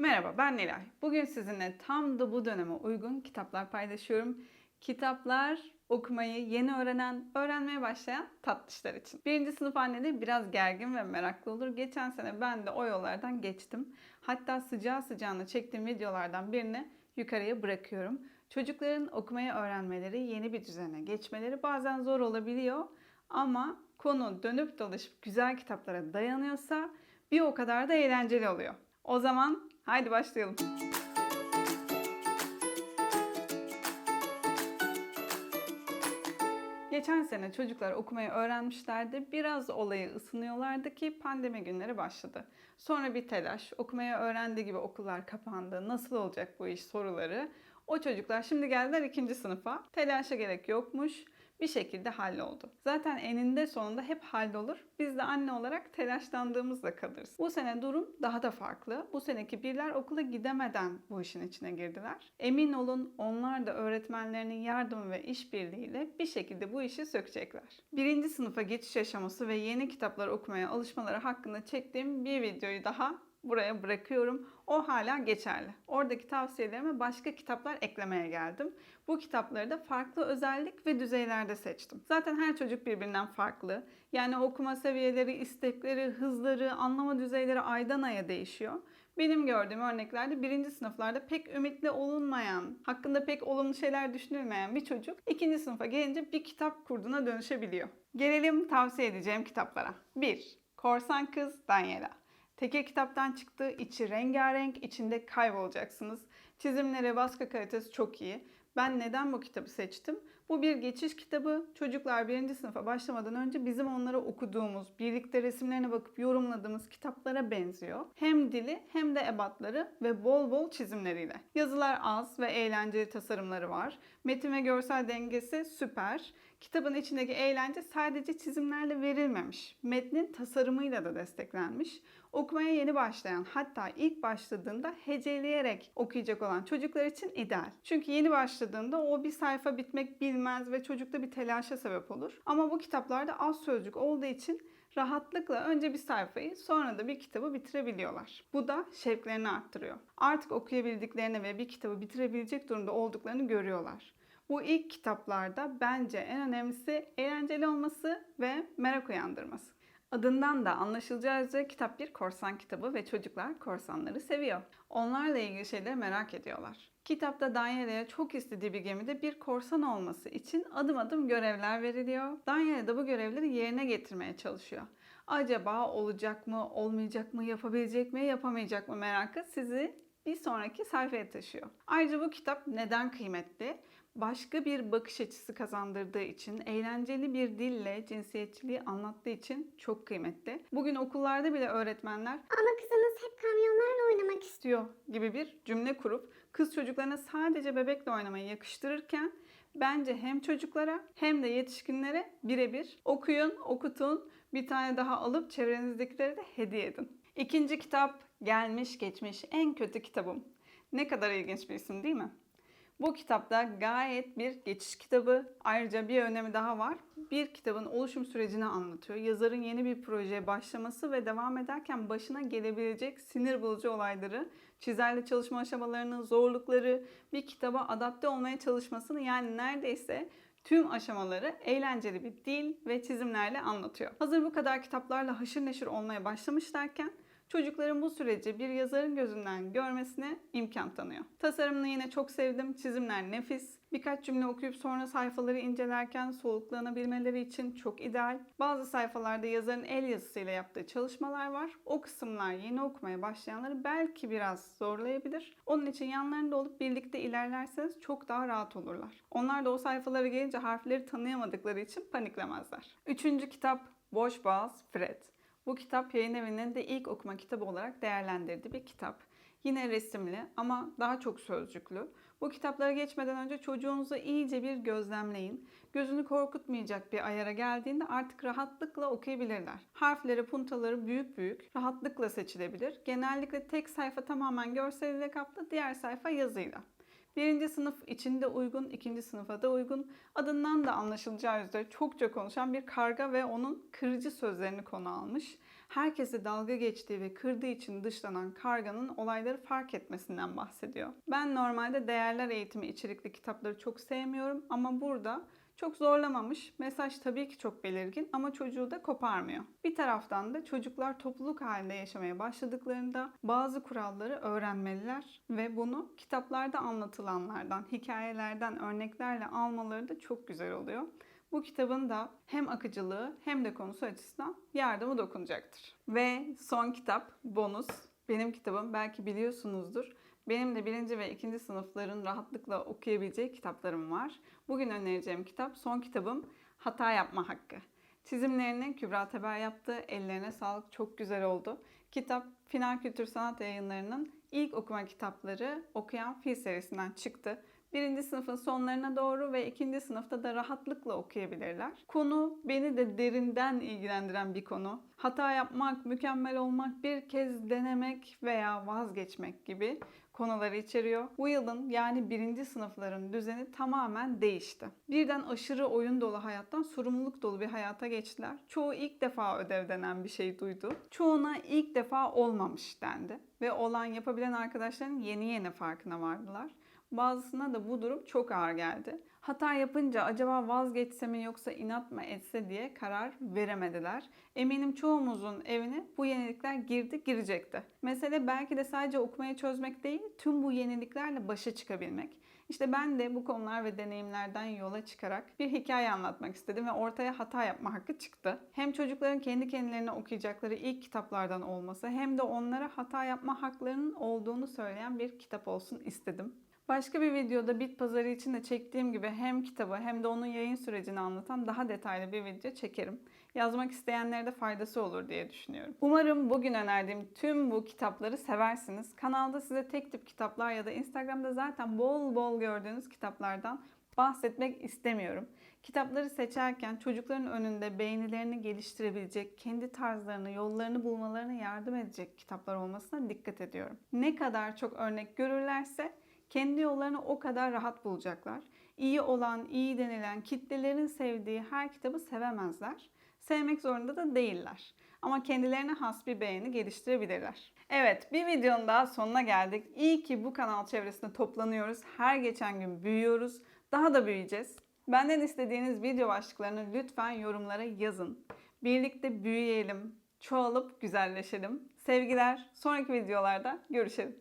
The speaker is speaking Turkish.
Merhaba ben Nilay. Bugün sizinle tam da bu döneme uygun kitaplar paylaşıyorum. Kitaplar okumayı yeni öğrenen, öğrenmeye başlayan tatlışlar için. Birinci sınıf anneleri biraz gergin ve meraklı olur. Geçen sene ben de o yollardan geçtim. Hatta sıcağı sıcağına çektiğim videolardan birini yukarıya bırakıyorum. Çocukların okumayı öğrenmeleri, yeni bir düzene geçmeleri bazen zor olabiliyor. Ama konu dönüp dolaşıp güzel kitaplara dayanıyorsa bir o kadar da eğlenceli oluyor. O zaman haydi başlayalım. Geçen sene çocuklar okumayı öğrenmişlerdi. Biraz olayı ısınıyorlardı ki pandemi günleri başladı. Sonra bir telaş, okumayı öğrendiği gibi okullar kapandı. Nasıl olacak bu iş soruları. O çocuklar şimdi geldiler ikinci sınıfa. Telaşa gerek yokmuş bir şekilde halloldu. Zaten eninde sonunda hep hallolur. Biz de anne olarak telaşlandığımızda kalırız. Bu sene durum daha da farklı. Bu seneki birler okula gidemeden bu işin içine girdiler. Emin olun onlar da öğretmenlerinin yardımı ve işbirliğiyle bir şekilde bu işi sökecekler. Birinci sınıfa geçiş aşaması ve yeni kitaplar okumaya alışmaları hakkında çektiğim bir videoyu daha buraya bırakıyorum. O hala geçerli. Oradaki tavsiyelerime başka kitaplar eklemeye geldim. Bu kitapları da farklı özellik ve düzeylerde seçtim. Zaten her çocuk birbirinden farklı. Yani okuma seviyeleri, istekleri, hızları, anlama düzeyleri aydan aya değişiyor. Benim gördüğüm örneklerde birinci sınıflarda pek ümitli olunmayan, hakkında pek olumlu şeyler düşünülmeyen bir çocuk ikinci sınıfa gelince bir kitap kurduna dönüşebiliyor. Gelelim tavsiye edeceğim kitaplara. 1. Korsan Kız Daniela. Tekir kitaptan çıktı, içi rengarenk, içinde kaybolacaksınız. Çizimleri, baskı kalitesi çok iyi. Ben neden bu kitabı seçtim? Bu bir geçiş kitabı. Çocuklar birinci sınıfa başlamadan önce bizim onlara okuduğumuz, birlikte resimlerine bakıp yorumladığımız kitaplara benziyor. Hem dili hem de ebatları ve bol bol çizimleriyle. Yazılar az ve eğlenceli tasarımları var. Metin ve görsel dengesi süper. Kitabın içindeki eğlence sadece çizimlerle verilmemiş. Metnin tasarımıyla da desteklenmiş. Okumaya yeni başlayan hatta ilk başladığında heceleyerek okuyacak olan çocuklar için ideal. Çünkü yeni başladığında o bir sayfa bitmek bilmez ve çocukta bir telaşa sebep olur. Ama bu kitaplarda az sözcük olduğu için rahatlıkla önce bir sayfayı sonra da bir kitabı bitirebiliyorlar. Bu da şevklerini arttırıyor. Artık okuyabildiklerini ve bir kitabı bitirebilecek durumda olduklarını görüyorlar. Bu ilk kitaplarda bence en önemlisi eğlenceli olması ve merak uyandırması. Adından da anlaşılacağı üzere kitap bir korsan kitabı ve çocuklar korsanları seviyor. Onlarla ilgili şeyleri merak ediyorlar. Kitapta Daniela'ya çok istediği bir gemide bir korsan olması için adım adım görevler veriliyor. Daniela da bu görevleri yerine getirmeye çalışıyor. Acaba olacak mı, olmayacak mı, yapabilecek mi, yapamayacak mı merakı sizi bir sonraki sayfaya taşıyor. Ayrıca bu kitap neden kıymetli? Başka bir bakış açısı kazandırdığı için, eğlenceli bir dille cinsiyetçiliği anlattığı için çok kıymetli. Bugün okullarda bile öğretmenler Ama kızınız hep kamyonlarla oynamak istiyor gibi bir cümle kurup kız çocuklarına sadece bebekle oynamayı yakıştırırken bence hem çocuklara hem de yetişkinlere birebir okuyun, okutun, bir tane daha alıp çevrenizdekilere de hediye edin. İkinci kitap gelmiş geçmiş en kötü kitabım. Ne kadar ilginç bir isim değil mi? Bu kitapta gayet bir geçiş kitabı. Ayrıca bir önemi daha var. Bir kitabın oluşum sürecini anlatıyor. Yazarın yeni bir projeye başlaması ve devam ederken başına gelebilecek sinir bozucu olayları, çizerle çalışma aşamalarını, zorlukları, bir kitaba adapte olmaya çalışmasını yani neredeyse tüm aşamaları eğlenceli bir dil ve çizimlerle anlatıyor. Hazır bu kadar kitaplarla haşır neşir olmaya başlamışlarken çocukların bu süreci bir yazarın gözünden görmesine imkan tanıyor. Tasarımını yine çok sevdim. Çizimler nefis. Birkaç cümle okuyup sonra sayfaları incelerken soluklanabilmeleri için çok ideal. Bazı sayfalarda yazarın el yazısıyla yaptığı çalışmalar var. O kısımlar yeni okumaya başlayanları belki biraz zorlayabilir. Onun için yanlarında olup birlikte ilerlerseniz çok daha rahat olurlar. Onlar da o sayfalara gelince harfleri tanıyamadıkları için paniklemezler. Üçüncü kitap Boş Boğaz Fred. Bu kitap yayın evinin de ilk okuma kitabı olarak değerlendirdiği bir kitap. Yine resimli ama daha çok sözcüklü. Bu kitaplara geçmeden önce çocuğunuzu iyice bir gözlemleyin. Gözünü korkutmayacak bir ayara geldiğinde artık rahatlıkla okuyabilirler. Harfleri, puntaları büyük büyük, rahatlıkla seçilebilir. Genellikle tek sayfa tamamen görseliyle kaplı, diğer sayfa yazıyla. Birinci sınıf içinde uygun, ikinci sınıfa da uygun. Adından da anlaşılacağı üzere çokça konuşan bir karga ve onun kırıcı sözlerini konu almış. herkese dalga geçtiği ve kırdığı için dışlanan karganın olayları fark etmesinden bahsediyor. Ben normalde değerler eğitimi içerikli kitapları çok sevmiyorum ama burada çok zorlamamış. Mesaj tabii ki çok belirgin ama çocuğu da koparmıyor. Bir taraftan da çocuklar topluluk halinde yaşamaya başladıklarında bazı kuralları öğrenmeliler ve bunu kitaplarda anlatılanlardan, hikayelerden, örneklerle almaları da çok güzel oluyor. Bu kitabın da hem akıcılığı hem de konusu açısından yardımı dokunacaktır. Ve son kitap bonus. Benim kitabım belki biliyorsunuzdur. Benim de birinci ve ikinci sınıfların rahatlıkla okuyabileceği kitaplarım var. Bugün önereceğim kitap son kitabım Hata Yapma Hakkı. Çizimlerini Kübra Teber yaptı. Ellerine sağlık. Çok güzel oldu. Kitap Final Kültür Sanat Yayınları'nın ilk okuma kitapları Okuyan Fil serisinden çıktı. Birinci sınıfın sonlarına doğru ve ikinci sınıfta da rahatlıkla okuyabilirler. Konu beni de derinden ilgilendiren bir konu. Hata yapmak, mükemmel olmak, bir kez denemek veya vazgeçmek gibi konuları içeriyor. Bu yılın yani birinci sınıfların düzeni tamamen değişti. Birden aşırı oyun dolu hayattan sorumluluk dolu bir hayata geçtiler. Çoğu ilk defa ödev denen bir şey duydu. Çoğuna ilk defa olmamış dendi. Ve olan yapabilen arkadaşların yeni yeni farkına vardılar. Bazısına da bu durum çok ağır geldi. Hata yapınca acaba vazgeçse mi yoksa inat mı etse diye karar veremediler. Eminim çoğumuzun evine bu yenilikler girdi girecekti. Mesele belki de sadece okumayı çözmek değil, tüm bu yeniliklerle başa çıkabilmek. İşte ben de bu konular ve deneyimlerden yola çıkarak bir hikaye anlatmak istedim ve ortaya hata yapma hakkı çıktı. Hem çocukların kendi kendilerine okuyacakları ilk kitaplardan olması hem de onlara hata yapma haklarının olduğunu söyleyen bir kitap olsun istedim. Başka bir videoda Bit Pazarı için de çektiğim gibi hem kitabı hem de onun yayın sürecini anlatan daha detaylı bir video çekerim. Yazmak isteyenlere de faydası olur diye düşünüyorum. Umarım bugün önerdiğim tüm bu kitapları seversiniz. Kanalda size tek tip kitaplar ya da Instagram'da zaten bol bol gördüğünüz kitaplardan bahsetmek istemiyorum. Kitapları seçerken çocukların önünde beğenilerini geliştirebilecek, kendi tarzlarını, yollarını bulmalarına yardım edecek kitaplar olmasına dikkat ediyorum. Ne kadar çok örnek görürlerse kendi yollarını o kadar rahat bulacaklar. İyi olan, iyi denilen, kitlelerin sevdiği her kitabı sevemezler. Sevmek zorunda da değiller. Ama kendilerine has bir beğeni geliştirebilirler. Evet, bir videonun daha sonuna geldik. İyi ki bu kanal çevresinde toplanıyoruz. Her geçen gün büyüyoruz. Daha da büyüyeceğiz. Benden istediğiniz video başlıklarını lütfen yorumlara yazın. Birlikte büyüyelim, çoğalıp güzelleşelim. Sevgiler, sonraki videolarda görüşelim.